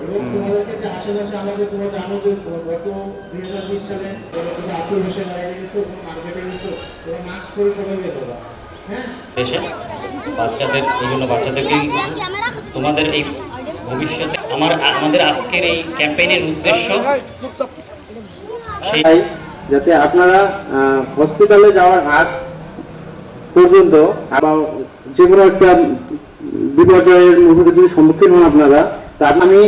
এবং তোমাদেরকে যে আশেপাশে আমাদের তোমরা জানো যে গত দুই হাজার বিশ সালে তোমরা মারা গেছো মার্কেটে গেছো তোমরা মাস্ক করে সবাই বের হবা। হ্যাঁ? দেশে বাচ্চাদের এই জন্য বাচ্চাদেরকেই তোমাদের এই ভবিষ্যতে আমার আমাদের আজকের এই ক্যাম্পেইনের উদ্দেশ্য সেই যাতে আপনারা হসপিটালে যাওয়ার আগ পর্যন্ত আবার যে কোনো একটা বিপর্যয়ের মুহূর্তে যদি সম্মুখীন হন আপনারা তা আমি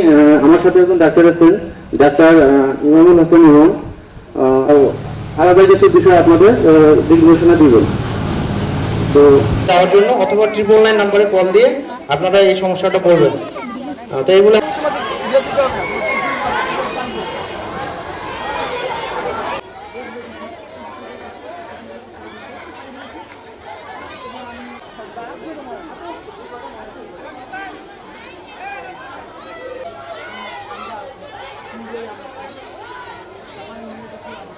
আমার সাথে একজন ডাক্তার আছেন, ডাক্তার ইমামুল হাসান ইমাম। আলাদা কিছু বিষয়ে আপনাদের দিক ঘোষণা দিবেন তো তার জন্য অথবা ট্রিপল নাইন নাম্বারে কল দিয়ে আপনারা এই সমস্যাটা করবেন। তো এইগুলো বলবেন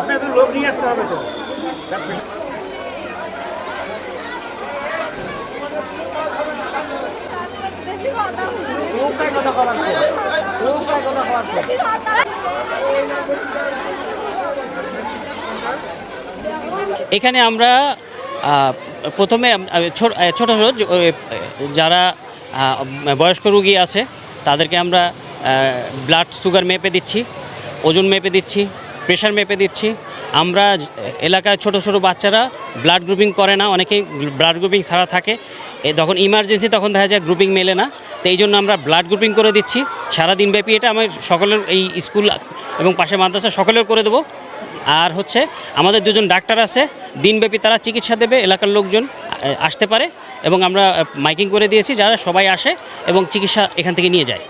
আপনাকে লোক নিয়ে আসতে হবে তো এখানে আমরা আহ, প্রথমে আম- আহ, আমরা প্রথমে ছোট ছোট যারা বয়স্ক রুগী আছে তাদেরকে আমরা ব্লাড সুগার মেপে দিচ্ছি ওজন মেপে দিচ্ছি প্রেশার মেপে দিচ্ছি। আমরা এলাকায় ছোট ছোট বাচ্চারা ব্লাড গ্রুপিং করে না অনেকেই ব্লাড গ্রুপিং ছাড়া থাকে। এ যখন ইমার্জেন্সি তখন দেখা যায় গ্রুপিং মেলে না। তো এই জন্য আমরা ব্লাড গ্রুপিং করে দিচ্ছি। সারাদিনব্যাপী এটা আমার সকলের এই স্কুল এবং পাশে মাদ্রাসা সকলের করে দেবো। আর হচ্ছে আমাদের দুজন ডাক্তার আছে, দিনব্যাপী তারা চিকিৎসা দেবে, এলাকার লোকজন আসতে পারে এবং আমরা মাইকিং করে দিয়েছি যারা সবাই আসে এবং চিকিৎসা এখান থেকে নিয়ে যায়।